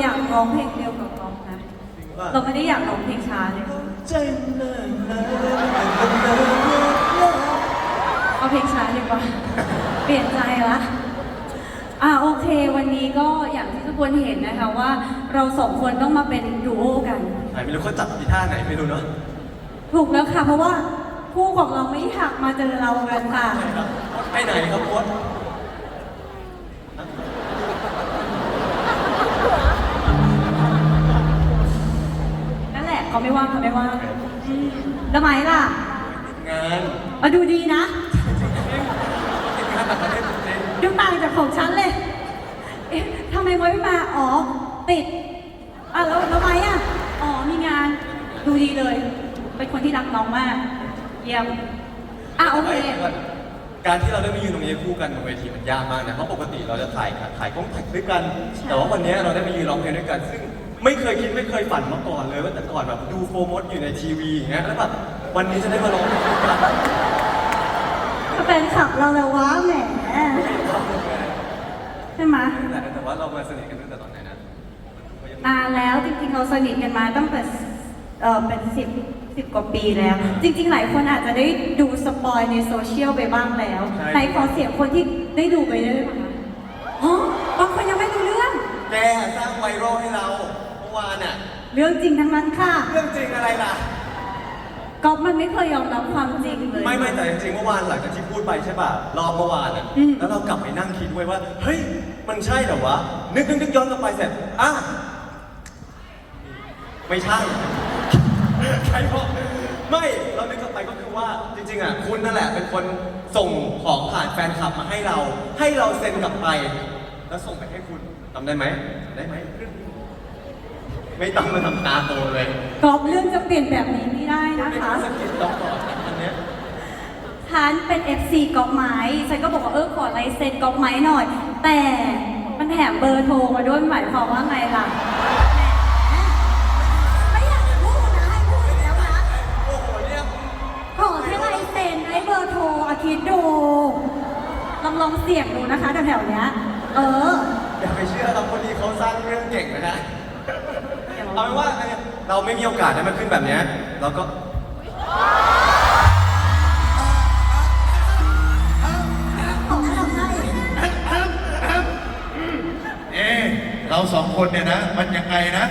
อยากร้องเพลงเร็วกับร้องนะ เราไม่ได้อยากร้องเพลงช้าเลยใจเลยเอาเพลงช้าดีกว่า เปลี่ยนใจละอ่าโอเค วันนี้ก็อย่างที่ทุกคนเห็นนะคะว่าเราสองคนต้องมาเป็นดูโอกันไหนไม่รู้เขาจับอีท่าไหนไม่รู้เนาะถูกแล้วค่ะ เพราะว่าคู่ของเราไม่อยากมาเจอเรากันค่ะไปไหนครับโค้ช เขาไม่ว่างเขาไม่ว่างอืมแล้วไหมล่ะงานเอาดูดีนะติดงานต่างประเทศจริงดูต่างจากของฉันเลยเอ๊ะทำไมไว้ไม่มา อ๋อ ติด อะแล้วแล้วไหมอะ อ๋อ มีงาน ดูดีเลย เป็นคนที่รักน้องมาก เยี่ยม อะโอเค การที่เราได้มายืนตรงนี้คู่กันบนเวทีมันยากมากนะเพราะปกติเราจะถ่ายถ่ายกล้องถ่ายด้วยกัน แต่ว่าวันนี้เราได้มายืนร้องเพลงด้วยกัน ซึ่ง ไม่เคยคิดไม่เคยฝันมาก่อนเลยว่าแต่ก่อนแบบดูโฟร์มดอยู่ในทีวีอย่างเงี้ยแล้วแบบวันนี้จะได้มาร้องเพลงด้วยกันแฟนคลับเราแล้ววะแหมใช่ไหมแต่ว่าเรามาสนิทกันตั้งแต่ตอนไหนนะนานแล้วจริงๆเราสนิทกันมาตั้งแต่เออเป็นสิบสิบกว่าปีแล้ว จริง ๆ หลายคนอาจจะได้ดูสปอยในโซเชียลไปบ้างแล้วไหนขอเสียงคนที่ได้ดูไปได้ไหมคะอ๋อบางคนยังไม่ดูเรื่อง แกสร้างไวรัลให้เราเมื่อวานอะ เรื่องจริงทั้งนั้นค่ะเรื่องจริงอะไรล่ะ ก๊อฟมันไม่เคยยอมรับความจริงเลยไม่ไม่แต่จริงๆเมื่อวานหลังจากที่พูดไปใช่ป่ะรอบเมื่อวานอะอืมแล้วเรากลับไปนั่งคิดไว้ว่าเฮ้ยมันใช่เหรอวะนึกนึกนึกย้อนกลับไปเสร็จอะไม่ใช่ใครบอกไม่เรานึกกลับไปก็คือว่าจริงๆอะคุณนั่นแหละเป็นคนส่งของผ่านแฟนคลับมาให้เรา ให้เราเซ็นกลับไป แล้วส่งไปให้คุณทำได้ไหมได้ไหม ไม่ต้องมาทำตาโตเลยก๊อฟเรื่องจะเปลี่ยนแบบนี้ไม่ได้นะไม่คะต้องสกิปต้องก่อนนะอันเนี้ยฉันเป็น FC ก๊อฟไม้ฉันก็บอกว่าเออขอลายเซ็นก๊อฟไม้หน่อย แต่มันแถมเบอร์โทรมาด้วยหมายความว่าไงล่ะแหมไม่อยากจะพูดนะให้พูดอีกแล้วนะโอ้โหเนี่ยขอแค่ลายเซ็นให้เบอร์โทรอาทิตย์ดูลองลองเสี่ยงดูนะคะแถวๆเนี้ย เออ อย่าไปเชื่อเราคนนี้เขาสร้างเรื่องเก่งนะฮะ เอาเป็นว่าเราไม่มีโอกาสได้มาขึ้นแบบเนี้ยเราก็เอ๊ะเราสองคนเนี่ยนะ มันยังไงนะ